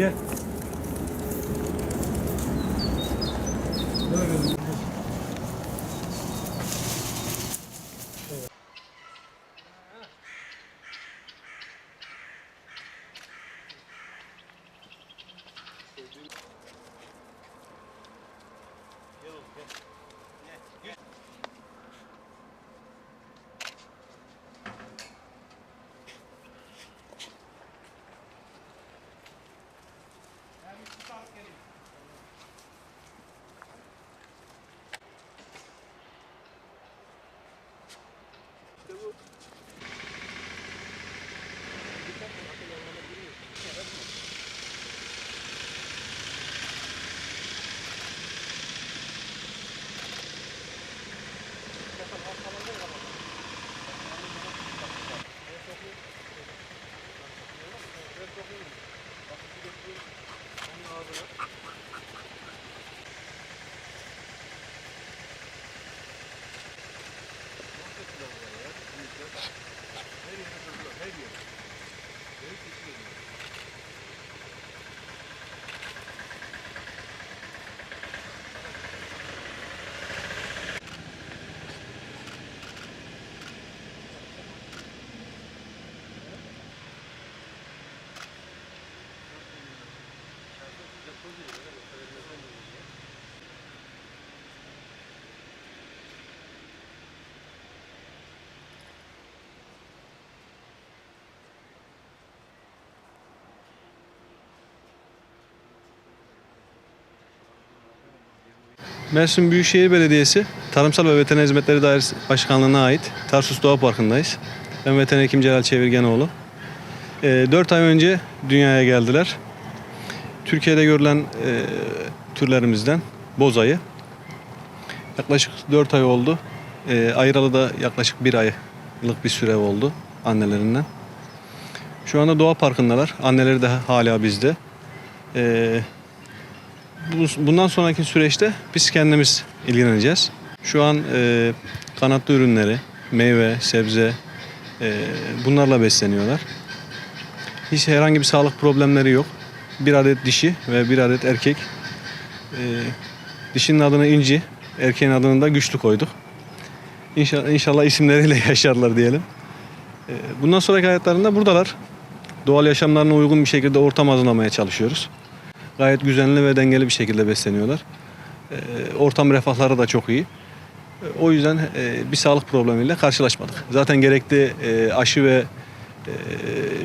Gel. Mersin Büyükşehir Belediyesi Tarımsal ve Veteriner Hizmetleri Dairesi Başkanlığı'na ait Tarsus Doğa Parkı'ndayız. Ben veteriner hekim Celal Çevirgenoğlu. 4 ay önce dünyaya geldiler. Türkiye'de görülen e, türlerimizden bozayı. Yaklaşık 4 ay oldu. E, ayıralı da yaklaşık 1 aylık bir süre oldu annelerinden. Şu anda doğa parkındalar. Anneleri de hala bizde. E, bu- bundan sonraki süreçte biz kendimiz ilgileneceğiz. Şu an e, kanatlı ürünleri, meyve, sebze e, bunlarla besleniyorlar. Hiç herhangi bir sağlık problemleri yok. Bir adet dişi ve bir adet erkek. E, dişinin adını İnci, erkeğin adını da Güçlü koyduk. İnşallah, inşallah isimleriyle yaşarlar diyelim. E, bundan sonraki hayatlarında buradalar. Doğal yaşamlarına uygun bir şekilde ortam hazırlamaya çalışıyoruz gayet düzenli ve dengeli bir şekilde besleniyorlar. Ee, ortam refahları da çok iyi. O yüzden e, bir sağlık problemiyle karşılaşmadık. Zaten gerekli e, aşı ve e,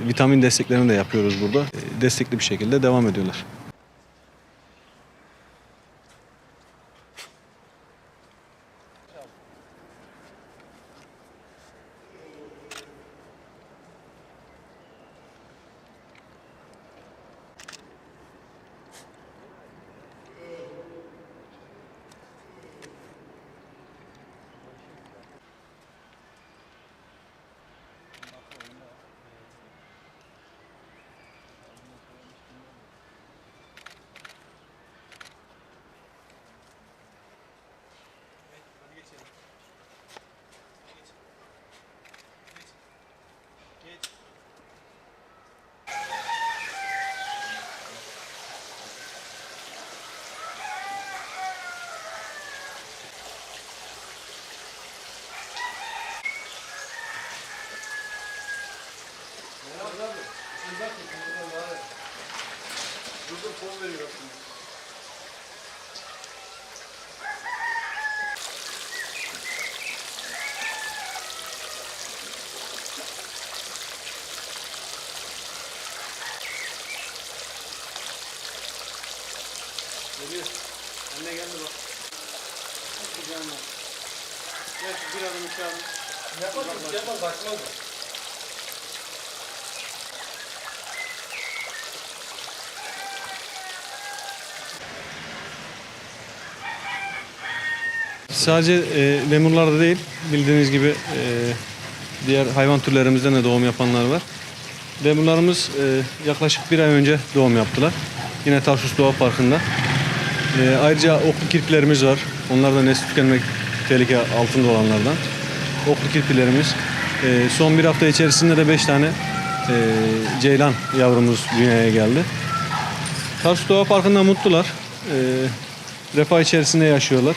vitamin desteklerini de yapıyoruz burada. E, Destekli bir şekilde devam ediyorlar. Anne geldi bak. Kucağına. Gel şu bir adım iki adım. Yapmaz, yapmaz, bakmaz. Sadece e, lemurlarda değil, bildiğiniz gibi e, diğer hayvan türlerimizden de doğum yapanlar var. Lemurlarımız e, yaklaşık bir ay önce doğum yaptılar. Yine Tarsus Doğa Parkı'nda. E, ayrıca oklu kirpilerimiz var. Onlar da nesli tükenmek tehlike altında olanlardan. Oklu kirpilerimiz. E, son bir hafta içerisinde de beş tane e, ceylan yavrumuz dünyaya geldi. Tarsus Doğa Parkı'nda mutlular. Ee, refah içerisinde yaşıyorlar.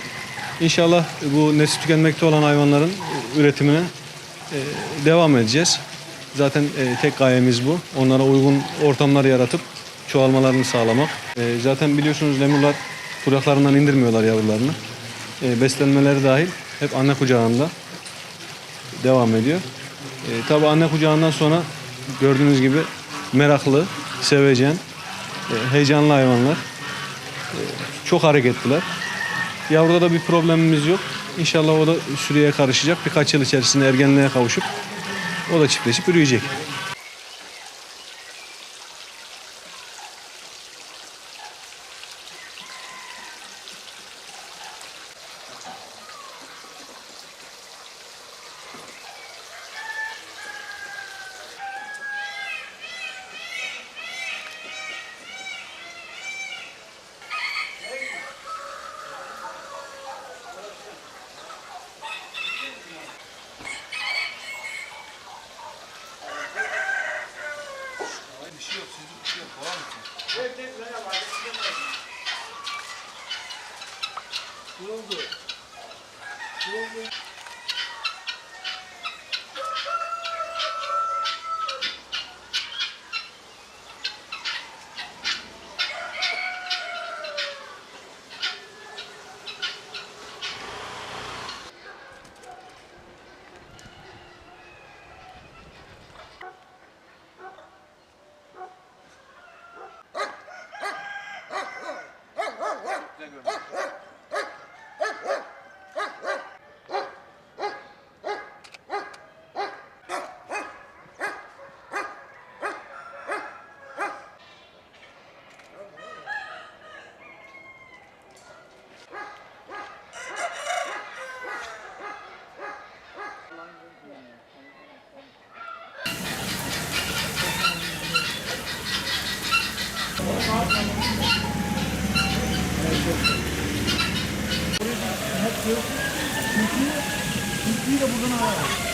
İnşallah bu nesli tükenmekte olan hayvanların üretimine e, devam edeceğiz. Zaten e, tek gayemiz bu. Onlara uygun ortamlar yaratıp çoğalmalarını sağlamak. E, zaten biliyorsunuz lemurlar kucaklarından indirmiyorlar yavrularını. E, beslenmeleri dahil hep anne kucağında devam ediyor. E, tabii anne kucağından sonra gördüğünüz gibi meraklı, sevecen, e, heyecanlı hayvanlar. E, çok hareketliler. Yavruda da bir problemimiz yok. İnşallah o da sürüye karışacak. Birkaç yıl içerisinde ergenliğe kavuşup o da çiftleşip üreyecek. 그런 거. 그런 거. Türkiye de buradan